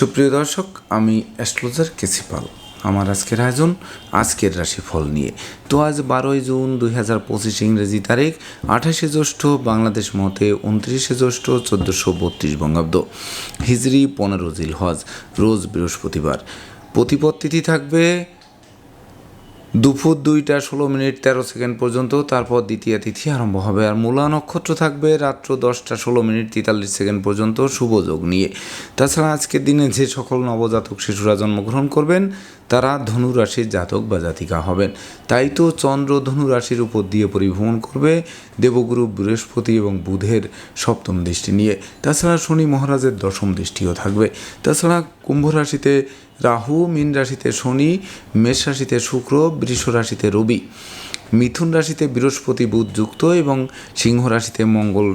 সুপ্রিয় দর্শক, আমি অ্যাস্ট্রোলজার কেসিপাল আমার আজকের আয়োজন, আজকের রাশিফল নিয়ে। তো আজ বারোই জুন দুই হাজার পঁচিশ ইংরেজি তারিখ, আঠাশে জ্যৈষ্ঠ বাংলাদেশ মতে উনত্রিশে জ্যৈষ্ঠ চোদ্দোশো বত্রিশ বঙ্গাব্দ। হিজড়ি পনেরো জিল হজ রোজ বৃহস্পতিবার। প্রতিপত্তিথি থাকবে দুপুর দুইটা ষোলো মিনিট তেরো সেকেন্ড পর্যন্ত, তারপর দ্বিতীয় তিথি আরম্ভ হবে। আর মূলা নক্ষত্র থাকবে রাত্র দশটা ষোলো মিনিট তেতাল্লিশ সেকেন্ড পর্যন্ত শুভ যোগ নিয়ে। তাছাড়া আজকের দিনে যে সকল নবজাতক শিশুরা জন্মগ্রহণ করবেন, তারা ধনু রাশির জাতক বা জাতিকা হবেন। তাই তো চন্দ্র ধনু রাশির উপর দিয়ে পরিভ্রমণ করবে দেবগুরু, বৃহস্পতি এবং বুধের সপ্তম দৃষ্টি নিয়ে। তাছাড়া শনি মহারাজের দশম দৃষ্টিও থাকবে। তাছাড়া কুম্ভ রাশিতে রাহু, মীন রাশিতে শনি, মেষ রাশিতে শুক্র, বৃষ রাশিতে রবি। মিথুন রাশিতে বৃহস্পতি, বুধ যুক্ত এবং সিংহ রাশিতে মঙ্গল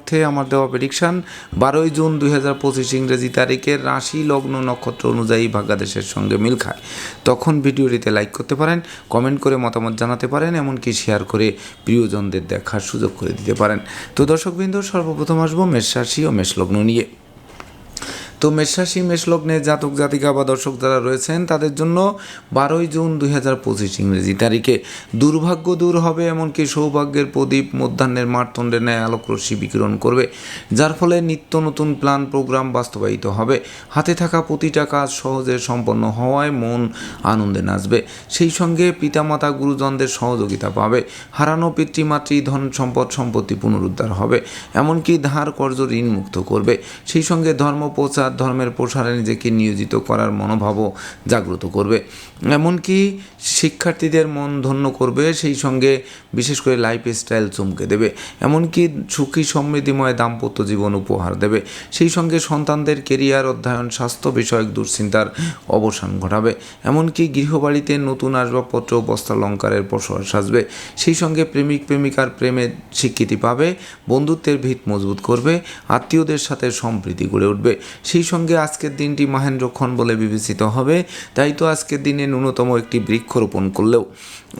আমার দেওয়া প্রেডিকশান বারোই জুন দুই হাজার পঁচিশ ইংরেজি তারিখের রাশি লগ্ন নক্ষত্র অনুযায়ী ভাগ্যাদেশের সঙ্গে মিল খায়। তখন ভিডিওটিতে লাইক করতে পারেন কমেন্ট করে মতামত জানাতে পারেন, এমনকি শেয়ার করে প্রিয়জনদের দেখার সুযোগ করে দিতে পারেন। তো দর্শকবৃন্দ, সর্বপ্রথম আসব মেষ রাশি ও মেষ লগ্ন নিয়ে। তো মেষরাশি, মেষলগ্নে জাতক, জাতিকা বা দর্শক যারা রয়েছেন, তাদের জন্য বারোই জুন দুই হাজার পঁচিশ ইংরেজি তারিখে দুর্ভাগ্য দূর হবে, এমনকি সৌভাগ্যের প্রদীপ মধ্যাহ্নের মারতণ্ডে ন্যায় আলোকরশ্মি বিকিরণ করবে, যার ফলে নিত্য নতুন প্ল্যান, প্রোগ্রাম বাস্তবায়িত হবে। হাতে থাকা প্রতিটা কাজ সহজে সম্পন্ন হওয়ায় মন আনন্দে নাচবে। সেই সঙ্গে পিতামাতা, গুরুজনদের সহযোগিতা পাবে। হারানো পিতৃমাতৃ, ধন সম্পদ সম্পত্তি পুনরুদ্ধার হবে, এমনকি ধার কর্জ ঋণ মুক্ত করবে। সেই সঙ্গে ধর্ম প্রচার ধর্মের প্রসারে নিজেকে নিয়োজিত করার মনোভাবও জাগ্রত করবে। এমনকি শিক্ষার্থীদের মন ধন্য করবে, সেই সঙ্গে বিশেষ করে লাইফ স্টাইল চমকে দেবে। এমনকি সুখী সমৃদ্ধিময় দাম্পত্য জীবন উপহার দেবে। সেই সঙ্গে সন্তানদের কেরিয়ার অধ্যয়ন, স্বাস্থ্য বিষয়ক দুশ্চিন্তার অবসান ঘটাবে। এমনকি গৃহবাড়িতে নতুন আসবাবপত্র বস্ত্রালঙ্কারের প্রসার সাজবে। সেই সঙ্গে প্রেমিক, প্রেমিকার প্রেমের স্বীকৃতি পাবে, বন্ধুত্বের ভিত মজবুত করবে, আত্মীয়দের সাথে সম্প্রীতি গড়ে উঠবে। সেই সঙ্গে আজকের দিনটি মহেন্দ্রক্ষণ বলে বিবেচিত হবে। তাই তো আজকের দিনে ন্যূনতম একটি বৃক্ষ রোপণ করলেও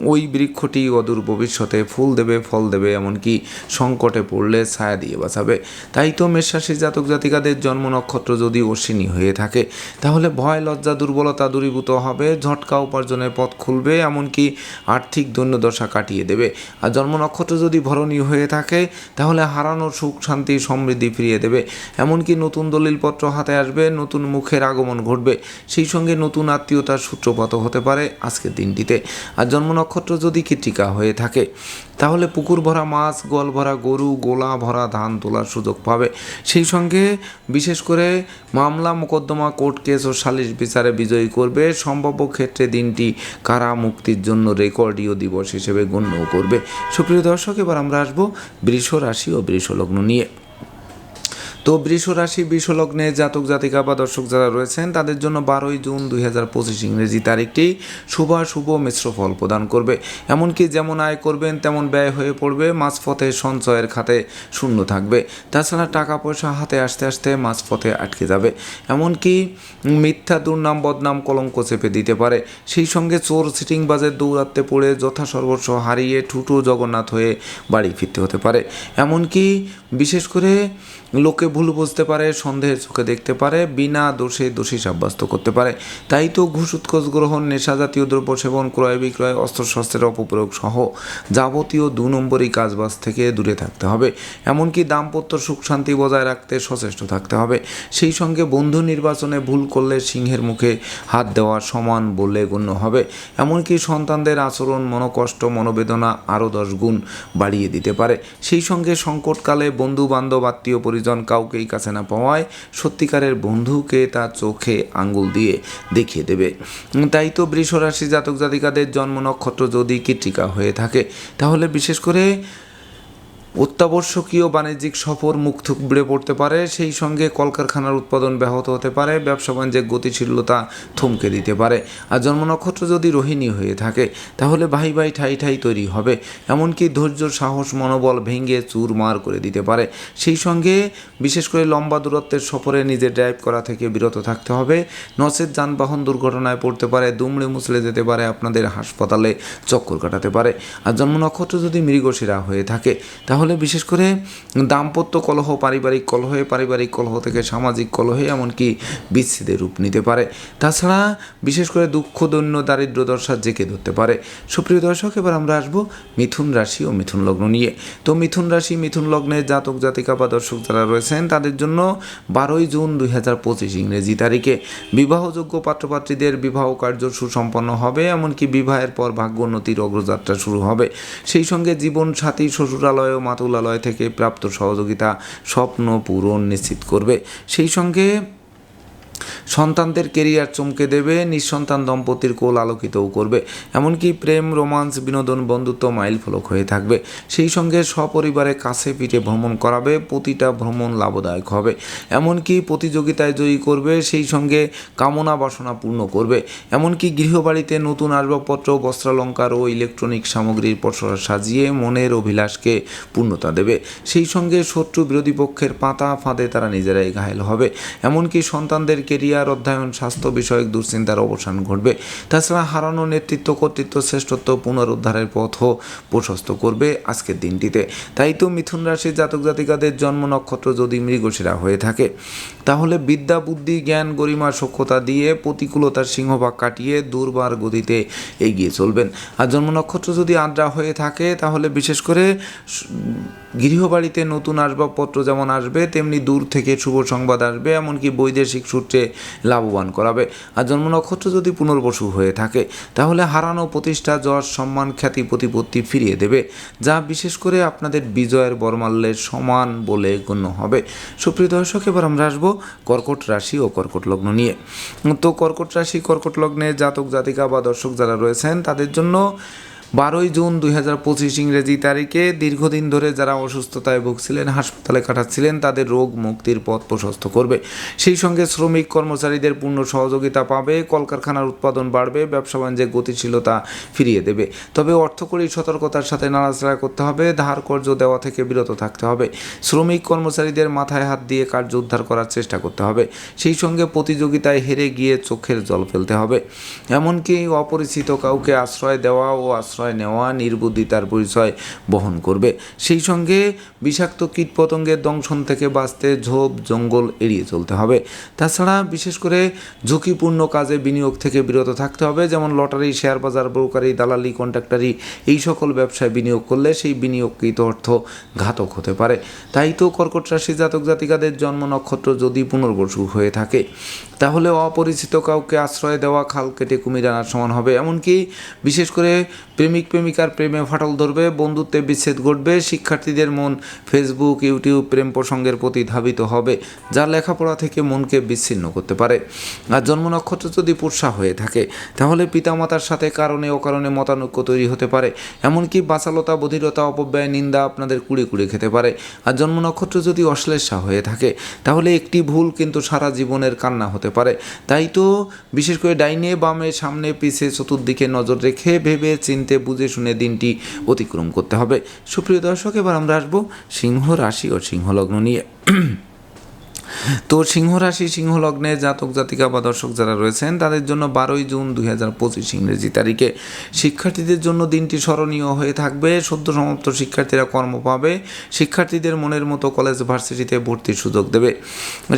ওই বৃক্ষটি অদূর ভবিষ্যতে ফুল দেবে, ফল দেবে, এমনকি সংকটে পড়লে ছায়া দিয়ে বাঁচাবে। তাই তো মেষরাশি জাতক জাতিকাদের জন্ম নক্ষত্র যদি অশ্বিনী হয়ে থাকে, তাহলে ভয়, লজ্জা, দুর্বলতা দূরীভূত হবে, ঝটকা উপার্জনের পথ খুলবে, এমনকি আর্থিক দৈন্যদশা কাটিয়ে দেবে। আর জন্ম নক্ষত্র যদি ভরণী হয়ে থাকে, তাহলে হারানো সুখ, শান্তি, সমৃদ্ধি ফিরিয়ে দেবে। এমনকি নতুন দলিলপত্র হাতে আসবে, নতুন মুখের আগমন ঘটবে। সেই সঙ্গে নতুন আত্মীয়তার সূত্রপাত হতে পারে আজকের দিনটিতে। আর জন্ম নক্ষত্র যদি কৃতিকা হয়ে থাকে, তাহলে পুকুর ভরা মাছ, গোয়াল ভরা গরু, গোলা ভরা ধান তোলার সুযোগ পাবে। সেই সঙ্গে বিশেষ করে মামলা, মোকদ্দমা, কোর্ট কেস ও সালিশ বিচারে বিজয়ী করবে। সম্ভাব্য ক্ষেত্রে দিনটি কারা মুক্তির জন্য রেকর্ডীয় দিবস হিসেবে গণ্য করবে। সুপ্রিয় দর্শক, এবার আমরা আসব বৃষ রাশি ও বৃষ লগ্ন নিয়ে। তো বৃষ রাশি, বৃষ জাতক, জাতিকা বা দর্শক যারা রয়েছেন, তাদের জন্য বারোই জুন দুই হাজার পঁচিশ ইংরেজি তারিখটি শুভ শুভ মিশ্র ফল প্রদান করবে। এমনকি যেমন আয় করবেন, তেমন ব্যয় হয়ে পড়বে, মাঝপথে সঞ্চয়ের খাতে শূন্য থাকবে। তাছাড়া টাকা পয়সা হাতে আসতে আসতে মাঝপথে আটকে যাবে। এমনকি মিথ্যা দুর্নাম, বদনাম, কলঙ্ক চেপে দিতে পারে। সেই সঙ্গে চোর সিটিং বাজের দৌড়াতে পড়ে যথা সর্বস্ব হারিয়ে ঠুটো জগন্নাথ হয়ে বাড়ি ফিরতে হতে পারে। এমনকি বিশেষ করে লোকে ভুল বুঝতে পারে সন্দেহের চোখে দেখতে পারে, বিনা দোষে দোষী সাব্যস্ত করতে পারে। তাই তো ঘুষ, উৎকোচ, গ্রহণ, নেশা জাতীয় দ্রব্য সেবন, ক্রয় বিক্রয় অস্ত্রশস্ত্রের অপপ্রয়োগ সহ যাবতীয় দু নম্বরই কাজবাজ থেকে দূরে থাকতে হবে। এমনকি দাম্পত্য সুখ শান্তি বজায় রাখতে সচেষ্ট থাকতে হবে। সেই সঙ্গে বন্ধু নির্বাচনে ভুল করলে সিংহের মুখে হাত দেওয়া সমান বলে গণ্য হবে। এমনকি সন্তানদের আচরণ, মনোকষ্ট, মনোবেদনা আরও দশ গুণ বাড়িয়ে দিতে পারে। সেই সঙ্গে সংকটকালে বন্ধু বান্ধব আত্মীয় পরিজন কাউকেই কাছে না পাওয়ায় সত্যিকারের বন্ধুকে তার চোখে আঙ্গুল দিয়ে দেখিয়ে দেবে। তাই তো বৃষরাশি জাতক জাতিকাদের জন্ম নক্ষত্র যদি কৃতিকা হয়ে থাকে, তাহলে বিশেষ করে অত্যাবশ্যকীয় বাণিজ্যিক সফর মুখ থুবড়ে পড়তে পারে, সেই সঙ্গে কলকারখানার উৎপাদন ব্যাহত হতে পারে, ব্যবসা বাণিজ্যের গতিশীলতা থমকে দিতে পারে। আর জন্ম নক্ষত্র যদি রোহিণী হয়ে থাকে, তাহলে ভাই ভাই ঠাই ঠাই তৈরি হবে। এমনকি ধৈর্য, সাহস, মনোবল ভেঙে চুরমার করে দিতে পারে। সেই সঙ্গে বিশেষ করে লম্বা দূরত্বের সফরে নিজে ড্রাইভ করা থেকে বিরত থাকতে হবে। নচেত যানবাহন দুর্ঘটনায় পড়তে পারে, দুমড়ে মুচড়ে যেতে পারে আপনাদের হাসপাতালে চক্কর কাটাতে পারে। আর জন্ম নক্ষত্র যদি মৃগশিরা হয়ে থাকে, তাহলে বিশেষ করে দাম্পত্য কলহ, পারিবারিক কলহে পারিবারিক কলহ থেকে সামাজিক কলহে এমনকি বিচ্ছেদের রূপ নিতে পারে। তাছাড়া বিশেষ করে দুঃখ, দৈন্য দারিদ্র দশা জেকে ধরতে পারে। সুপ্রিয় দর্শক, এবার আমরা আসব মিথুন রাশি ও মিথুন লগ্ন নিয়ে। তো মিথুন রাশি, মিথুন লগ্নের জাতক, জাতিকা বা দর্শক যারা রয়েছেন, তাদের জন্য বারোই জুন দুই হাজার পঁচিশ ইংরেজি তারিখে বিবাহযোগ্য পাত্রপাত্রীদের বিবাহ কার্য সুসম্পন্ন হবে, এমনকি বিবাহের পর ভাগ্য ভাগ্যোন্নতির অগ্রযাত্রা শুরু হবে। সেই সঙ্গে জীবন সাথী শ্বশুরালয় মাতুলালয় থেকে প্রাপ্ত সহযোগিতা স্বপ্ন পূরণ নিশ্চিত করবে। সেই সঙ্গে সন্তানদের কেরিয়ার চমকে দেবে, নিঃসন্তান দম্পতির কোল আলোকিতও করবে। এমনকি প্রেম, রোমান্স, বিনোদন, বন্ধুত্ব মাইল ফলক হয়ে থাকবে। সেই সঙ্গে সপরিবারে কাছে পিঠে ভ্রমণ করাবে, প্রতিটা ভ্রমণ লাভদায়ক হবে। এমনকি প্রতিযোগিতায় জয়ী করবে, সেই সঙ্গে কামনা বাসনা পূর্ণ করবে। এমনকি গৃহবাড়িতে নতুন আসবাবপত্র, বস্ত্রালঙ্কার ও ইলেকট্রনিক সামগ্রীর পসরা সাজিয়ে মনের অভিলাষকে পূর্ণতা দেবে। সেই সঙ্গে শত্রু বিরোধী পক্ষের পাতা ফাঁদে তারা নিজেরাই ঘায়েল হবে। এমনকি সন্তানদের কেরিয়ার অধ্যয়ন, স্বাস্থ্য বিষয়ক দুশ্চিন্তার অবসান ঘটবে। তাছাড়া হারানো নেতৃত্ব কর্তৃত্ব শ্রেষ্ঠত্ব পুনরুদ্ধারের পথও প্রশস্ত করবে আজকের দিনটিতে। তাই তো মিথুন রাশির জাতক জাতিকাদের জন্ম নক্ষত্র যদি মৃগশিরা হয়ে থাকে, তাহলে বিদ্যা, বুদ্ধি, জ্ঞান, গরিমা, সক্ষতা দিয়ে প্রতিকূলতার সিংহভাগ কাটিয়ে দুর্বার গতিতে এগিয়ে চলবেন। আর জন্ম নক্ষত্র যদি আদ্রা হয়ে থাকে, তাহলে বিশেষ করে গৃহবাড়িতে নতুন আসবাবপত্র যেমন আসবে, তেমনি দূর থেকে শুভ সংবাদ আসবে, এমনকি বৈদেশিক সূত্রে লাভবান করাবে। আর জন্ম নক্ষত্র যদি পুনর্বসু হয়ে থাকে, তাহলে হারানো প্রতিষ্ঠা, যশ, সম্মান, খ্যাতি, প্রতিপত্তি ফিরিয়ে দেবে, যা বিশেষ করে আপনাদের বিজয়ের বরমাল্যের সমান বলে গণ্য হবে। সুপ্রিয় দর্শক, এবার আমরা আসব কর্কট রাশি ও কর্কট লগ্ন নিয়ে। তো কর্কট রাশি, কর্কট লগ্নে জাতক জাতিকা বা দর্শক যারা রয়েছেন, তাদের জন্য বারোই জুন দুই হাজার পঁচিশ ইংরেজি তারিখে দীর্ঘদিন ধরে যারা অসুস্থতায় ভুগছিলেন, হাসপাতালে কাটাচ্ছিলেন, তাদের রোগ মুক্তির পথ প্রশস্ত করবে। সেই সঙ্গে শ্রমিক কর্মচারীদের পূর্ণ সহযোগিতা পাবে, কলকারখানার উৎপাদন বাড়বে, ব্যবসা বাণিজ্যের গতিশীলতা ফিরিয়ে দেবে। তবে অর্থকরী সতর্কতার সাথে নাড়াচাড়া করতে হবে, ধার কর্য দেওয়া থেকে বিরত থাকতে হবে। শ্রমিক কর্মচারীদের মাথায় হাত দিয়ে কার্য উদ্ধার করার চেষ্টা করতে হবে। সেই সঙ্গে প্রতিযোগিতায় হেরে গিয়ে চোখের জল ফেলতে হবে। এমনকি অপরিচিত কাউকে আশ্রয় দেওয়া ও আশ্রয় নেওয়া, নির্বুদ্ধিতার পরিচয় বহন করবে। সেই সঙ্গে বিষাক্ত কীটপতঙ্গের দংশন থেকে বাঁচতে ঝোপ, জঙ্গল এড়িয়ে চলতে হবে। তাছাড়া বিশেষ করে ঝুঁকিপূর্ণ কাজে বিনিয়োগ থেকে বিরত থাকতে হবে, যেমন লটারি, শেয়ার বাজার, ব্রোকারি, দালালি, কন্ট্রাক্টারি, এই সকল ব্যবসায় বিনিয়োগ করলে সেই বিনিয়োগকৃত অর্থ ঘাতক হতে পারে। তাই তো কর্কট রাশি জাতক জাতিকাদের জন্ম নক্ষত্র যদি পুনর্বসু হয়ে থাকে, তাহলে অপরিচিত কাউকে আশ্রয় দেওয়া, খাল কেটে কুমির আনার সমান হবে। এমনকি বিশেষ করে প্রেমিক প্রেমিকার প্রেমে ফাটল ধরবে, বন্ধুত্বে বিচ্ছেদ ঘটবে, শিক্ষার্থীদের মন ফেসবুক ইউটিউব প্রেম প্রসঙ্গের প্রতি ধাবিত হবে, যা লেখাপড়া থেকে মনকে বিচ্ছিন্ন করতে পারে। আর জন্ম নক্ষত্র যদি পুরসা হয়ে থাকে, তাহলে পিতামাতার সাথে কারণে অকারণে মতানৈক্য তৈরি হতে পারে। এমনকি বাচালতা, বধিরতা, অপব্যয়, নিন্দা আপনাদের কুড়ে কুড়ে খেতে পারে। আর জন্ম নক্ষত্র যদি অশ্লেষা হয়ে থাকে, তাহলে একটি ভুল কিন্তু সারা জীবনের কান্না হতে পারে। তাই তো বিশেষ করে ডাইনে, বামে, সামনে, পিছে, চতুর্দিকে নজর রেখে ভেবে চিনতে বুঝে শুনে দিনটি অতিক্রম করতে হবে। সুপ্রিয় দর্শক, এবার আমরা আসব সিংহ রাশি ও সিংহলগ্ন নিয়ে। তো সিংহ রাশি সিংহ লগ্নে জাতক, জাতিকা বা দর্শক যারা রয়েছেন, তাদের জন্য বারোই জুন দুই হাজার পঁচিশ ইংরেজি তারিখে। শিক্ষার্থীদের জন্য দিনটি স্মরণীয় হয়ে থাকবে। সদ্য সমাপ্ত শিক্ষার্থীরা কর্ম পাবে। শিক্ষার্থীদের মনের মতো কলেজ ভার্সিটিতে ভর্তির সুযোগ দেবে।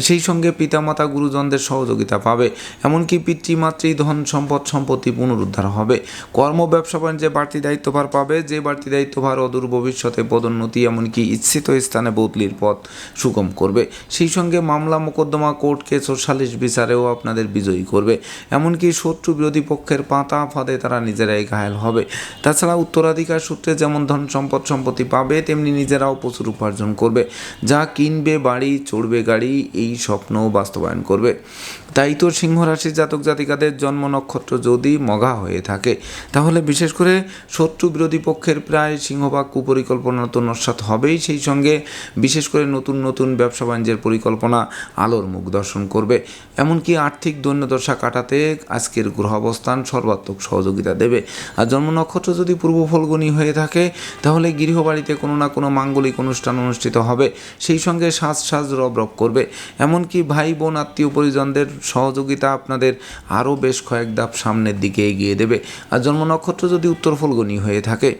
সেই সঙ্গে পিতামাতা, গুরুজনদের সহযোগিতা পাবে। এমনকি পিতৃমাতৃ ধন সম্পদ, সম্পত্তি পুনরুদ্ধার হবে। কর্ম, ব্যবসা, বাণিজ্যে বাড়তি দায়িত্বভার পাবে। যে বাড়তি দায়িত্বভার অদূর ভবিষ্যতে পদোন্নতি, এমনকি ইচ্ছিত স্থানে বদলির পথ সুগম করবে। সেই সঙ্গে মামলা মোকদ্দমা কোর্ট কেস ও সালিশ বিচারেও আপনাদের বিজয়ী করবে। এমনকি শত্রু বিরোধী পক্ষের পাতা ফাঁদে তারা নিজেরাই ঘায়াল হবে। তাছাড়া উত্তরাধিকার সূত্রে যেমন ধন সম্পদ সম্পত্তি পাবে, তেমনি নিজেরাও প্রচুর উপার্জন করবে। যা কিনবে, বাড়ি, চড়বে গাড়ি, এই স্বপ্ন বাস্তবায়ন করবে। তাই তো সিংহ রাশির জাতক জাতিকাদের জন্ম নক্ষত্র যদি মগা হয়ে থাকে, তাহলে বিশেষ করে শত্রু বিরোধী পক্ষের প্রায় সিংহভাগ কুপরিকল্পনা তো নস্বাত হবেই, সেই সঙ্গে বিশেষ করে নতুন নতুন ব্যবসা বাণিজ্যের পরিকল্পনা আলোর মুখ দর্শন করবে। এমনকি আর্থিক দৈন্যদশা কাটাতে আজকের গ্রহ অবস্থান সর্বাত্মক সহযোগিতা দেবে। আর জন্ম নক্ষত্র যদি পূর্ব ফলগুনি হয়ে থাকে, তাহলে গৃহবাড়িতে কোনো না কোনো মাঙ্গলিক অনুষ্ঠান অনুষ্ঠিত হবে, সেই সঙ্গে সাজ সাজ রব রব করবে। এমনকি ভাই বোন, আত্মীয় পরিজনদের সহযোগিতা আপনাদের আরও বেশ কয়েক ধাপ সামনের দিকে এগিয়ে দেবে। আর জন্ম নক্ষত্র যদি উত্তর ফলগণী হয়ে থাকে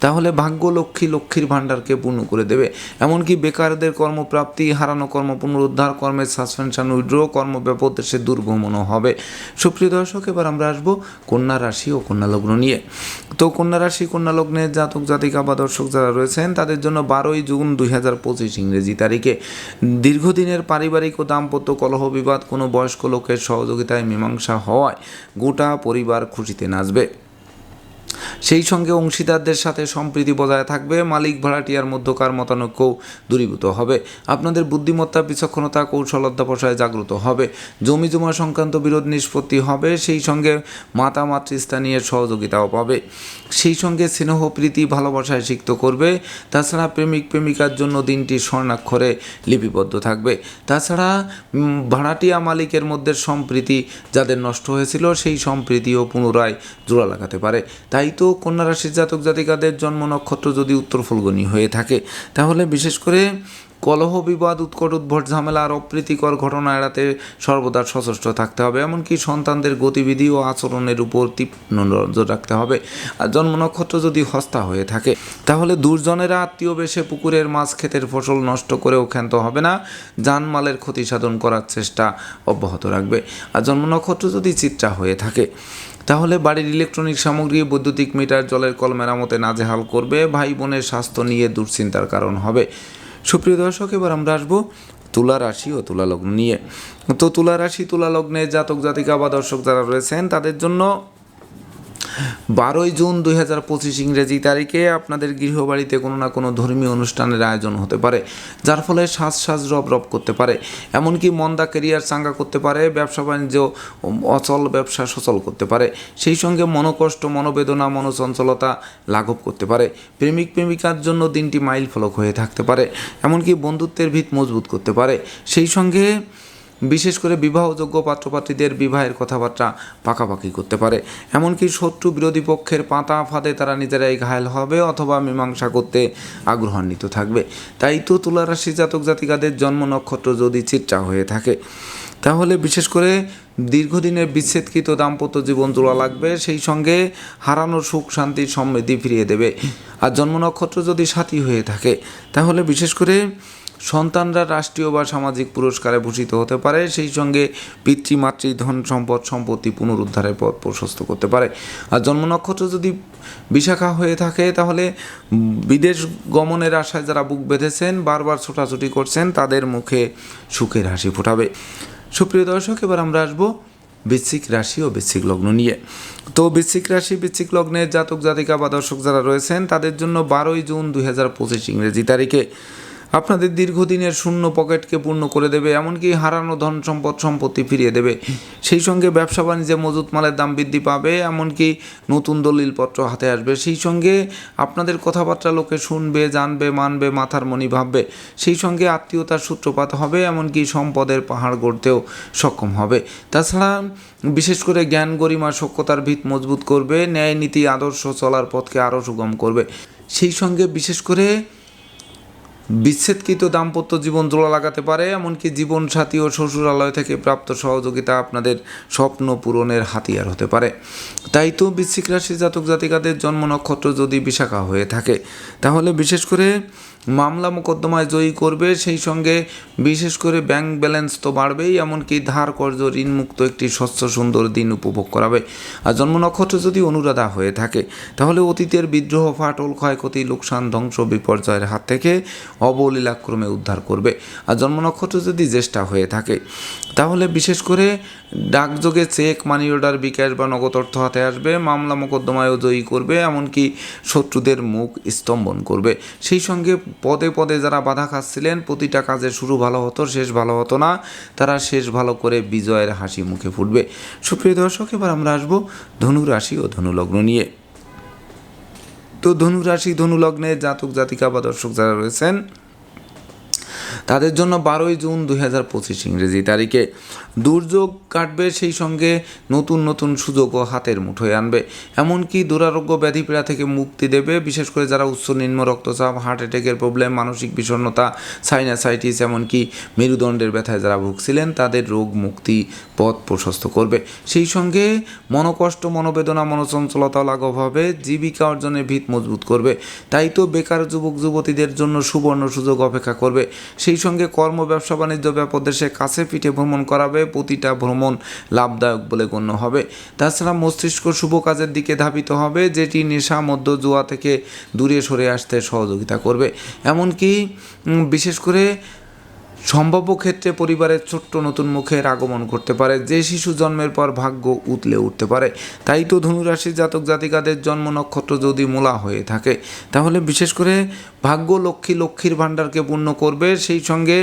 তাহলে ভাগ্য লক্ষ্মী লক্ষ্মীর ভাণ্ডারকে পূর্ণ করে দেবে। এমনকি বেকারদের কর্মপ্রাপ্তি, হারানো কর্ম পুনরুদ্ধার, কর্মের সাসপেনশন উইড্র কর্ম ব্যাপদেশে দুর্গমনও হবে। সুপ্রিয় দর্শক, এবার আমরা আসব কন্যা রাশি ও কন্যা লগ্ন নিয়ে। তো কন্যা রাশি, কন্যা লগ্নের জাতক, জাতিকা বা দর্শক যারা রয়েছেন, তাদের জন্য বারোই জুন দুই হাজার পঁচিশ ইংরেজি তারিখে। দীর্ঘদিনের পারিবারিক ও দাম্পত্য কলহ বিবাদ কোনো বয়স্ক লোকের সহযোগিতায় মীমাংসা হওয়ায় গোটা পরিবার খুশিতে নাচবে। সেই সঙ্গে অংশীদারদের সাথে সম্প্রীতি বজায় থাকবে। মালিক ভাড়াটিয়ার মধ্যকার মতানৈক্যও দূরীভূত হবে। আপনাদের বুদ্ধিমত্তা, বিচক্ষণতা, কৌশল অধ্যাবসায় জাগ্রত হবে। জমি জমা সংক্রান্ত বিরোধ নিষ্পত্তি হবে, সেই সঙ্গে মাতা মাতৃস্থানীয় সহযোগিতাও পাবে। সেই সঙ্গে স্নেহ, প্রীতি, ভালোবাসায় সিক্ত করবে। তাছাড়া প্রেমিক, প্রেমিকার জন্য দিনটি স্বর্ণাক্ষরে লিপিবদ্ধ থাকবে। তাছাড়া ভাড়াটিয়া মালিকের মধ্যে সম্প্রীতি যাদের নষ্ট হয়েছিল, সেই সম্প্রীতিও পুনরায় জোড়া লাগাতে পারে। তাই তো কন্যা রাশির জাতক জাতিকাদের জন্ম নক্ষত্র যদি উত্তর ফলগনি হয়ে থাকে, তাহলে বিশেষ করে কলহ, বিবাদ, উৎকট, উদ্ভট, ঝামেলা আর অপ্রীতিকর ঘটনা এড়াতে সর্বদা সচেষ্ট থাকতে হবে। এমনকি সন্তানদের গতিবিধি ও আচরণের উপর তীক্ষ্ণ নজর রাখতে হবে। আর জন্ম নক্ষত্র যদি হস্তা হয়ে থাকে, তাহলে দুর্জনেরা আত্মীয় বেশে পুকুরের মাছ ক্ষেতের ফসল নষ্ট করেও ক্ষান্ত হবে না। জানমালের ক্ষতি সাধন করার চেষ্টা অব্যাহত রাখবে। আর জন্ম নক্ষত্র যদি চিত্রা হয়ে থাকে তাহলে বাড়ির ইলেকট্রনিক সামগ্রী, বৈদ্যুতিক মিটার, জলের কল মেরামতে নাজেহাল করবে। ভাই বোনের স্বাস্থ্য নিয়ে দুশ্চিন্তার কারণ হবে। সুপ্রিয় দর্শক, এবার আমরা আসব তুলা রাশি ও তুলা লগ্ন নিয়ে। তো তুলা রাশি, তুলা লগ্নে জাতক জাতিকা বা দর্শক যারা রয়েছেন, তাদের জন্য বারোই জুন দুই হাজার পঁচিশ ইংরেজি তারিখে আপনাদের গৃহবাড়িতে কোনো না কোনো ধর্মীয় অনুষ্ঠানের আয়োজন হতে পারে, যার ফলে সাজ সাজ রব রব করতে পারে। এমনকি মন্দা কেরিয়ার চাঙ্গা করতে পারে, ব্যবসা বাণিজ্য অচল ব্যবসা সচল করতে পারে। সেই সঙ্গে মনোকষ্ট, মনোবেদনা, মনোচঞ্চলতা লাঘব করতে পারে। প্রেমিক প্রেমিকার জন্য দিনটি মাইল ফলক হয়ে থাকতে পারে। এমনকি বন্ধুত্বের ভিত মজবুত করতে পারে। সেই সঙ্গে বিশেষ করে বিবাহযোগ্য পাত্রপাত্রীদের বিবাহের কথাবার্তা পাকাপাকি করতে পারে। এমনকি শত্রু বিরোধী পক্ষের পাতা ফাঁদে তারা নিজেরাই ঘায়েল হবে অথবা মীমাংসা করতে আগ্রহান্বিত থাকবে। তাই তো তুলারাশি জাতক জাতিকাদের জন্ম নক্ষত্র যদি চিত্রা হয়ে থাকে, তাহলে বিশেষ করে দীর্ঘদিনের বিচ্ছেদকৃত দাম্পত্য জীবন জোড়া লাগবে, সেই সঙ্গে হারানো সুখ, শান্তি, সমৃদ্ধি ফিরিয়ে দেবে। আর জন্ম নক্ষত্র যদি সাথী হয়ে থাকে, তাহলে বিশেষ করে সন্তানরা রাষ্ট্রীয় বা সামাজিক পুরস্কারে ভূষিত হতে পারে, সেই সঙ্গে পিতৃমাতৃ ধন, সম্পদ, সম্পত্তি পুনরুদ্ধারের পথ প্রশস্ত করতে পারে। আর জন্ম নক্ষত্র যদি বিশাখা হয়ে থাকে, তাহলে বিদেশ গমনের আশায় যারা বুক বেঁধেছেন, বারবার ছোটাছুটি করছেন, তাদের মুখে সুখের হাসি ফোটাবে। সুপ্রিয় দর্শক, এবার আমরা আসব বৃশ্চিক রাশি ও বৃশ্চিক লগ্ন নিয়ে। তো বৃশ্চিক রাশি, বৃশ্চিক লগ্নের জাতক, জাতিকা বা দর্শক যারা রয়েছেন, তাদের জন্য বারোই জুন দুই হাজার পঁচিশ ইংরেজি তারিখে। আপনাদের দীর্ঘদিনের শূন্য পকেটকে পূর্ণ করে দেবে, এমনকি হারানো ধন সম্পদ সম্পত্তি ফিরিয়ে দেবে। সেই সঙ্গে ব্যবসা বাণিজ্যে মজুত মালের দাম বৃদ্ধি পাবে, এমনকি নতুন দলিলপত্র হাতে আসবে। সেই সঙ্গে আপনাদের কথাবার্তা লোকে শুনবে, জানবে, মানবে, মাথার মনি ভাববে। সেই সঙ্গে আত্মীয়তার সূত্রপাত হবে, এমনকি সম্পদের পাহাড় গড়তেও সক্ষম হবে। তাছাড়া বিশেষ করে জ্ঞান গরিমা সক্ষতার ভিত মজবুত করবে, ন্যায় নীতি আদর্শ চলার পথকে আরও সুগম করবে। সেই সঙ্গে বিশেষ করে বিচ্ছেদকৃত দাম্পত্য জীবন জোড়া লাগাতে পারে, এমনকি জীবনসাথী ও শ্বশুরালয় থেকে প্রাপ্ত সহযোগিতা আপনাদের স্বপ্ন পূরণের হাতিয়ার হতে পারে। তাই তো বৃশ্চিক রাশি জাতক জাতিকাদের জন্ম নক্ষত্র যদি বিশাখা হয়ে থাকে, তাহলে বিশেষ করে মামলা মোকদ্দমায় জয়ী করবে, সেই সঙ্গে বিশেষ করে ব্যাংক ব্যালেন্স তো বাড়বেই, এমনকি ধার কর্য ঋণমুক্ত একটি স্বচ্ছ সুন্দর দিন উপভোগ করাবে। আর জন্ম নক্ষত্র যদি অনুরাধা হয়ে থাকে, তাহলে অতীতের বিদ্রোহ, ফাটল, ক্ষয়ক্ষতি, লোকসান, ধ্বংস, বিপর্যয়ের হাত থেকে অবলীলাক্রমে উদ্ধার করবে। আর জন্ম নক্ষত্র যদি জ্যেষ্ঠা হয়ে থাকে তাহলে বিশেষ করে ডাকযোগে চেক মানি অর্ডার বিকাশ বা নগদ অর্থ হাতে আসবে, মামলা মোকদ্দমায়ও জয়ী করবে, এমনকি শত্রুদের মুখ স্তম্ভন করবে। সেই সঙ্গে পদে পদে যারা বাধা খাচ্ছিলেন, প্রতিটা কাজে শুরু ভালো হতো, শেষ ভালো হতো না, তারা শেষ ভালো করে বিজয়ের হাসি মুখে ফুটবে। সুপ্রিয় দর্শক, এবার আমরা আসব ধনু রাশি ও ধনুলগ্ন নিয়ে। তো ধনু রাশি, ধনু জাতক জাতিকা বা দর্শক যারা রয়েছেন তাদের জন্য বারোই জুন দুই হাজার পঁচিশ ইংরেজি তারিখে দুর্যোগ কাটবে সেই সঙ্গে নতুন নতুন সুযোগও হাতের মুঠোয় আনবে। এমনকি দুরারোগ্য ব্যাধিপীড়া থেকে মুক্তি দেবে, বিশেষ করে যারা উচ্চ নিম্ন রক্তচাপ, হার্ট অ্যাটাকের প্রবলেম, মানসিক বিষণ্ণতা, সাইনাসাইটিস, এমনকি মেরুদণ্ডের ব্যথায় যারা ভুগছিলেন, তাদের রোগ মুক্তি পথ প্রশস্ত করবে। সেই সঙ্গে মনোকষ্ট, মনোবেদনা মনোচঞ্চলতা লাঘব হবে, জীবিকা অর্জনের ভিত মজবুত করবে। তাই তো বেকার যুবক যুবতীদের জন্য সুবর্ণ সুযোগ অপেক্ষা করবে। সেই সঙ্গে কর্ম, ব্যবসা, বাণিজ্য ব্যাপদেশে কাছে পিঠে ভ্রমণ করাবে, প্রতিটা ভ্রমণ লাভদায়ক বলে গণ্য হবে। তাছাড়া মস্তিষ্ক শুভ কাজের দিকে ধাবিত হবে, যেটি নেশা মধ্য জুয়া থেকে দূরে সরে আসতে সহযোগিতা করবে। এমনকি বিশেষ করে সম্ভাব্য ক্ষেত্রে পরিবারের ছোট্ট নতুন মুখের আগমন করতে পারে, যে শিশু জন্মের পর ভাগ্য উতলে উঠতে পারে। তাই তো ধনুরাশি জাতক জাতিকাদের জন্ম নক্ষত্র যদি মূলা হয়ে থাকে, তাহলে বিশেষ করে ভাগ্য লক্ষ্মী লক্ষ্মীর ভাণ্ডারকে পূর্ণ করবে। সেই সঙ্গে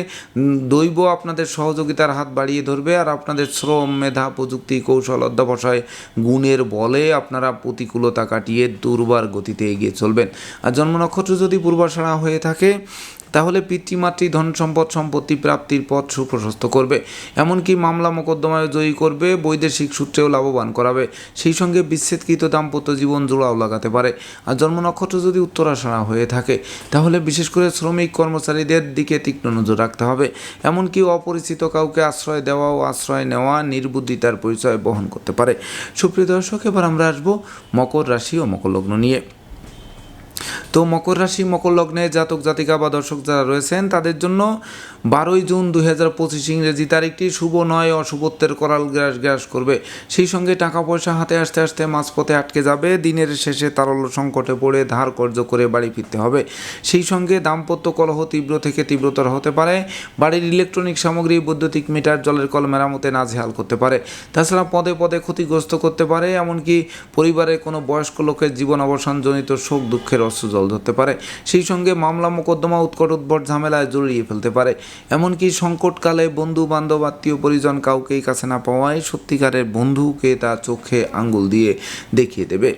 দৈব আপনাদের সহযোগিতার হাত বাড়িয়ে ধরবে আর আপনাদের শ্রম, মেধা, প্রযুক্তি, কৌশল, অধ্যবসায় গুণের বলে আপনারা প্রতিকূলতা কাটিয়ে দুর্বার গতিতে এগিয়ে চলবেন। আর জন্ম নক্ষত্র যদি পূর্বাশাড়া হয়ে থাকে তাহলে পিতৃমাতৃ ধন সম্পদ সম্পত্তি প্রাপ্তির পথ সুপ্রশস্ত করবে। এমনকি মামলা মোকদ্দমায় জয়ী করবে, বৈদেশিক সূত্রেও লাভবান করাবে। সেই সঙ্গে বিচ্ছেদকৃত দাম্পত্য জীবন জোড়াও লাগাতে পারে। আর জন্ম নক্ষত্র যদি উত্তরাশাড়া হয়ে থাকে, তাহলে বিশেষ করে শ্রমিক কর্মচারীদের দিকে তীক্ষ্ণ নজর রাখতে হবে। এমনকি অপরিচিত কাউকে আশ্রয় দেওয়া ও আশ্রয় নেওয়া নির্বুদ্ধিতার পরিচয় বহন করতে পারে। সুপ্রিয় দর্শক, এবার আমরা আসব মকর রাশি ও মকর লগ্ন নিয়ে। তো মকর রাশি, মকর লগ্নে জাতক, জাতিকা বা দর্শক যারা রয়েছেন, তাদের জন্য বারোই জুন দুই হাজার পঁচিশ ইংরেজি তারিখটি শুভ নয়, অশুভত্বের করাল গ্রাস গ্রাস করবে। সেই সঙ্গে টাকা পয়সা হাতে আসতে আসতে মাঝপথে আটকে যাবে। দিনের শেষে তারল্য সংকটে পড়ে ধার কর্য করে বাড়ি ফিরতে হবে। সেই সঙ্গে দাম্পত্য কলহ তীব্র থেকে তীব্রতর হতে পারে। বাড়ির ইলেকট্রনিক সামগ্রী, বৈদ্যুতিক মিটার, জলের কল মেরামতে নাজেহাল করতে পারে। তাছাড়া পদে পদে ক্ষতিগ্রস্ত করতে পারে। এমনকি পরিবারের কোনো বয়স্ক লোকের জীবন অবসানজনিত শোক, দুঃখের অশ্রু জল ধরতে পারে। সেই সঙ্গে মামলা মোকদ্দমা, উৎকট উদ্ভট ঝামেলায় জড়িয়ে ফেলতে পারে। এমনকি সংকটকালে বন্ধু বান্ধব আত্মীয়, পরিজন কাউকেই কাছে না পাওয়ায় সত্যিকারের বন্ধুকে তার চোখে আঙ্গুল দিয়ে দেখিয়ে দেবে।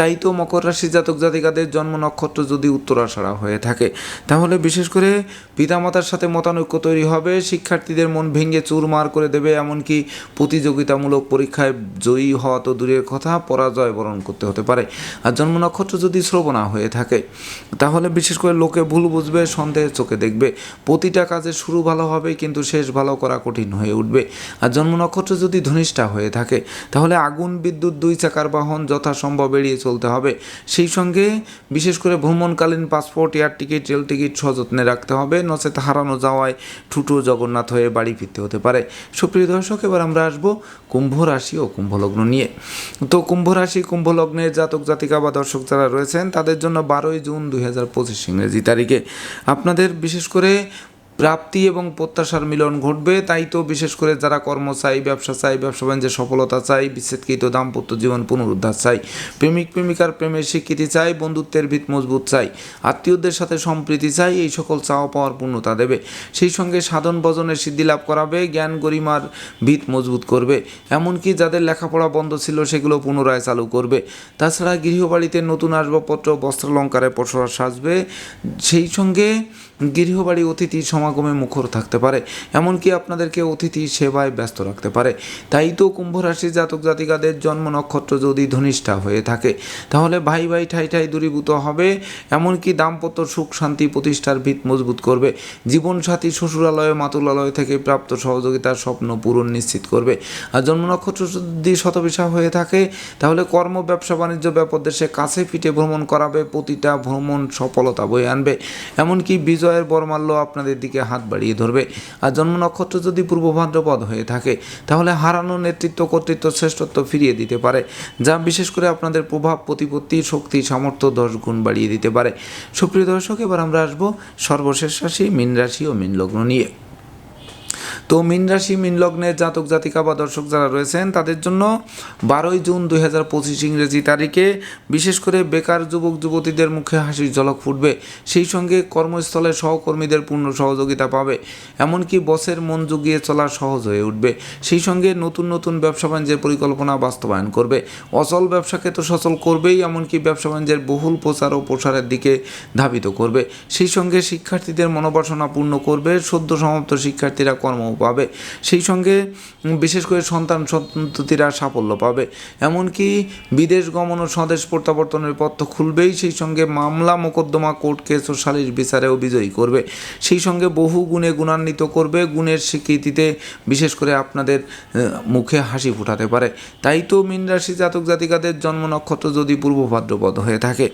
তাই তো মকর রাশি জাতক জাতিকাদের জন্ম নক্ষত্র যদি উত্তরাষাড়া হয়ে থাকে, তাহলে বিশেষ করে পিতামাতার সাথে মতানৈক্য তৈরি হবে, শিক্ষার্থীদের মন ভেঙে চুরমার করে দেবে, এমনকি প্রতিযোগিতামূলক পরীক্ষায় জয়ী হওয়া তো দূরের কথা, পরাজয় বরণ করতে হতে পারে। আর জন্ম নক্ষত্র যদি শ্রবণা হয়ে থাকে। তাহলে বিশেষ করে লোকে ভুল বুঝবে সন্দেহের চোখে দেখবে। প্রতিটা কাজে শুরু ভালো হবে, কিন্তু শেষ ভালো করা কঠিন হয়ে উঠবে। আর জন্ম নক্ষত্র যদি ধনিষ্ঠা হয়ে থাকে, তাহলে আগুন, বিদ্যুৎ, দুই চাকার বাহন যথাসম্ভব এড়িয়ে চলতে হবে। সেই সঙ্গে বিশেষ করে ভ্রমণকালীন passport, air ticket, rail ticket সযত্নে রাখতে হবে। নচেত হারানো যাওয়ায় ঠুটো জগন্নাথ হয়ে বাড়ি ফিরতে হতে পারে। সুপ্রিয় দর্শক, এবার আমরা আসব কুম্ভ রাশি ও কুম্ভলগ্ন নিয়ে। তো কুম্ভ রাশি কুম্ভ লগ্নের জাতক জাতিকা বা দর্শক যারা রয়েছেন, তাদের জন্য বারোই জুন দুই হাজার পঁচিশ ইংরেজি তারিখে। আপনাদের বিশেষ করে প্রাপ্তি এবং প্রত্যাশার মিলন ঘটবে, তাই তো বিশেষ করে যারা কর্ম চাই ব্যবসা চাই, ব্যবসা বাণিজ্যে সফলতা চাই, বিচ্ছেদকৃত দাম্পত্য জীবন পুনরুদ্ধার চাই, প্রেমিক, প্রেমিকার প্রেমের স্বীকৃতি চাই, বন্ধুত্বের ভিত মজবুত চাই, আত্মীয়দের সাথে সম্প্রীতি চাই, এই সকল চাওয়া পাওয়ার পূর্ণতা দেবে। সেই সঙ্গে সাধন ভজনের সিদ্ধি লাভ করাবে, জ্ঞান গরিমার ভিত মজবুত করবে। এমনকি যাদের লেখাপড়া বন্ধ ছিল, সেগুলো পুনরায় চালু করবে। তাছাড়া গৃহবাড়িতে নতুন আসবাবপত্র, বস্ত্রালঙ্কারে পসরা সাজবে। সেই সঙ্গে গৃহবাড়ি অতিথি সমাগমে মুখর থাকতে পারে, এমনকি আপনাদেরকে অতিথি সেবায় ব্যস্ত রাখতে পারে। তাই তো কুম্ভ রাশি জাতক জাতিকাদের জন্ম নক্ষত্র যদি ধনিষ্ঠা হয়ে থাকে, তাহলে ভাই ভাই ঠাই ঠাই দূরীভূত হবে, এমনকি দাম্পত্য সুখ শান্তি প্রতিষ্ঠার ভিত মজবুত করবে। জীবনসাথী শ্বশুরালয়, মাতুলালয় থেকে প্রাপ্ত সহযোগিতার স্বপ্ন পূরণ নিশ্চিত করবে। আর জন্ম নক্ষত্র যদি শতবিশা হয়ে থাকে, তাহলে কর্ম, ব্যবসা, বাণিজ্য ব্যাপক দেশে কাছে পিঠে ভ্রমণ করাবে, প্রতিটা ভ্রমণ সফলতা বয়ে আনবে। এমনকি বিজয়ের বরমাল্য আপনাদের দিকে হাত বাড়িয়ে ধরবে। আর জন্ম নক্ষত্র যদি পূর্ব ভাদ্রপদ হয়ে থাকে, তাহলে হারানো নেতৃত্ব, কর্তৃত্ব, শ্রেষ্ঠত্ব ফিরিয়ে দিতে পারে, যা বিশেষ করে আপনাদের প্রভাব, প্রতিপত্তি, শক্তি, সামর্থ্য দশ গুণ বাড়িয়ে দিতে পারে। সুপ্রিয় দর্শক, এবার আমরা আসব সর্বশেষ রাশি, মীন রাশি ও মীন লগ্ন নিয়ে। তো মীন রাশি, মীন লগ্নের জাতক, জাতিকা বা দর্শক যারা রয়েছেন, তাদের জন্য বারোই জুন দুই হাজার পঁচিশ ইংরেজি তারিখে বিশেষ করে বেকার যুবক, যুবতীদের মুখে হাসির ঝলক ফুটবে। সেই সঙ্গে কর্মস্থলে সহকর্মীদের পূর্ণ সহযোগিতা পাবে। এমনকি বসের মন জুগিয়ে চলা সহজ হয়ে উঠবে। সেই সঙ্গে নতুন নতুন ব্যবসা বাণিজ্যের পরিকল্পনা বাস্তবায়ন করবে। অচল ব্যবসাকে তো সচল করবেই, এমনকি ব্যবসা বাণিজ্যের বহুল প্রচার ও প্রসারের দিকে ধাবিত করবে। সেই সঙ্গে শিক্ষার্থীদের মনোবাসনা পূর্ণ করবে। সদ্য সমাপ্ত শিক্ষার্থীরা কর্ম পাবে। সেই সঙ্গে বিশেষ করে সন্তান সন্ততিরা সাফল্য পাবে। এমনকি বিদেশ গমন ও স্বদেশ প্রত্যাবর্তনের পথ তো খুলবেই, সেই সঙ্গে মামলা মোকদ্দমা কোর্ট কেস ও সালিশ বিচারেও বিজয়ী করবে। সেই সঙ্গে বহু গুণে গুণান্বিত করবে, গুণের স্বীকৃতিতে বিশেষ করে আপনাদের মুখে হাসি ফোটাতে পারে। তাই তো মীন রাশি জাতক জাতিকাদের জন্ম নক্ষত্র যদি পূর্ব ভাদ্রপদ হয়ে থাকে,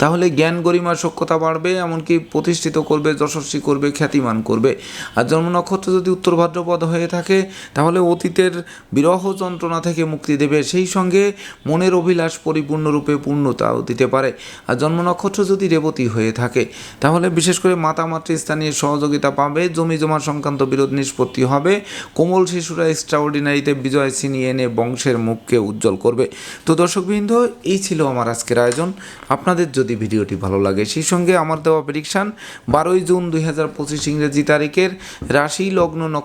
তাহলে জ্ঞান গরিমার সক্ষতা বাড়বে, এমনকি প্রতিষ্ঠিত করবে, যশস্বী করবে, খ্যাতিমান করবে। আর জন্ম নক্ষত্র যদি উত্তর ভাদ্রপদ হয়ে থাকে, তাহলে অতীতের বিরহ যন্ত্রণা থেকে মুক্তি দেবে। সেই সঙ্গে মনের অভিলাষ পরিপূর্ণরূপে পূর্ণতাও দিতে পারে। আর জন্ম নক্ষত্র যদি রেবতী হয়ে থাকে, তাহলে বিশেষ করে মাতা মাতৃস্থানীয় সহযোগিতা পাবে, জমি জমা সংক্রান্ত বিরোধ নিষ্পত্তি হবে, কোমল শিশুরা এক্সট্রাঅর্ডিনারিতে বিজয় ছিনিয়ে এনে বংশের মুখকে উজ্জ্বল করবে। তো দর্শকবৃন্দ, এই ছিল আমার আজকের আয়োজন। আপনাদের যদি ভিডিওটি ভালো লাগে, সেই সঙ্গে আমার দেওয়া প্রেডিকশান বারোই জুন দুই হাজার পঁচিশ ইংরেজি তারিখের রাশি লগ্ন